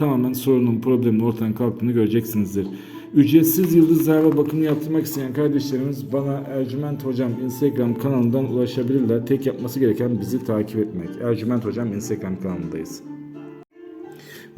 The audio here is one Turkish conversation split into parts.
tamamen sorunun, problemin ortadan kalktığını göreceksinizdir. Ücretsiz yıldızlarla bakım yaptırmak isteyen kardeşlerimiz bana Ercüment Hocam Instagram kanalından ulaşabilirler. Tek yapması gereken bizi takip etmek. Ercüment Hocam Instagram kanalındayız.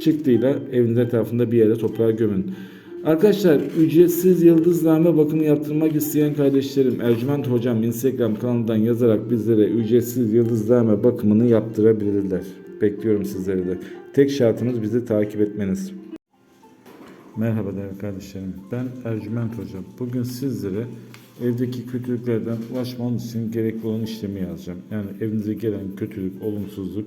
çıktıyla evin etrafında bir yere toprağa gömün. Arkadaşlar ücretsiz yıldızname bakımı yaptırmak isteyen kardeşlerim Ercüment Hocam Instagram kanalından yazarak bizlere ücretsiz yıldızname bakımını yaptırabilirler. Bekliyorum sizleri de. Tek şartımız bizi takip etmeniz. Merhaba değerli kardeşlerim. Ben Ercüment Hocam. Bugün sizlere evdeki kötülüklerden ulaşmanız için gerekli olan işlemi yazacağım. Yani evinize gelen kötülük, olumsuzluk